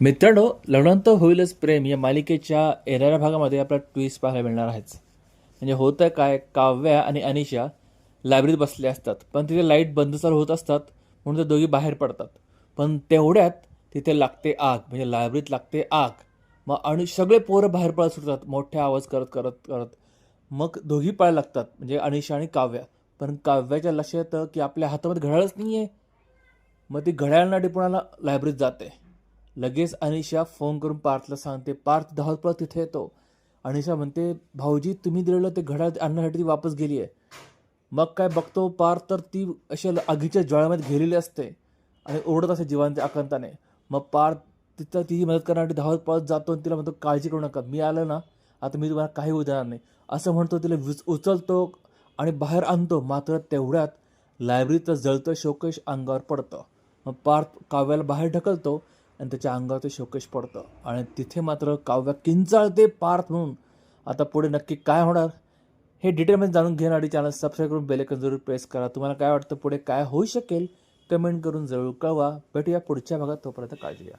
मित्रांनो लढवंत होईलच प्रेम या मालिकेच्या येणाऱ्या भागामध्ये आपला ट्विस्ट पाहायला मिळणार आहेच. म्हणजे होतं काय काव्या आणि अनिशा लायब्ररीत बसले असतात. पण तिथे लाइट बंद चालू होत असतात म्हणून ते दोघी बाहेर पडतात. पण तेवढ्यात तिथे लागते आग. म्हणजे लायब्ररीत लागते आग. मग आणि सगळे पोरं बाहेर पळत सुटतात. मोठ्या आवाज करत करत करत. मग दोघी पळायला लागतात. म्हणजे अनिशा आणि काव्या. पण काव्याच्या लक्षात येतं की आपल्या हातामध्ये घड्याळच नाही आहे मग ती घड्याळांना टिपणाला लायब्ररीत जाते. लगेच अनिशा फोन करून पार्थला सांगते पार्थ धावत पळत तिथे येतो. अनिशा म्हणते भाऊजी तुम्ही दिलेलं ते घड्याळ आणण्यासाठी ती वापस गेली आहे मग काय बघतो पार्थ तर ती अशा आगीच्या ज्वाळ्यामध्ये गेलेली असते आणि ओरडत असते जीवांच्या आकांताने. मग पार्थ तिथं तिची मदत करण्यासाठी धावत पळत जातो आणि तिला म्हणतो काळजी करू नका मी आलं ना आता मी तुम्हाला काही होऊ देणार नाही. असं म्हणतो तिला विच उचलतो आणि बाहेर आणतो मात्र तेवढ्यात लायब्ररीचं जळतं शोकेश अंगावर पडतं. मग पार्थ काव्याला बाहेर ढकलतो आणि त्याच्या अंगावर ते शोकेश पडतं. आणि तिथे मात्र काव्य किंचाळते पार्थ म्हणून. आता पुढे नक्की काय होणार? हे डिटेलमध्ये जाणून घेण्यासाठी चॅनल सबस्क्राईब करून बेलेकन जरूर प्रेस करा. तुम्हाला काय वाटतं? पुढे काय होऊ शकेल? कमेंट करून जरूर कळवा. भेटूया पुढच्या भागात. तोपर्यंत काळजी घ्या.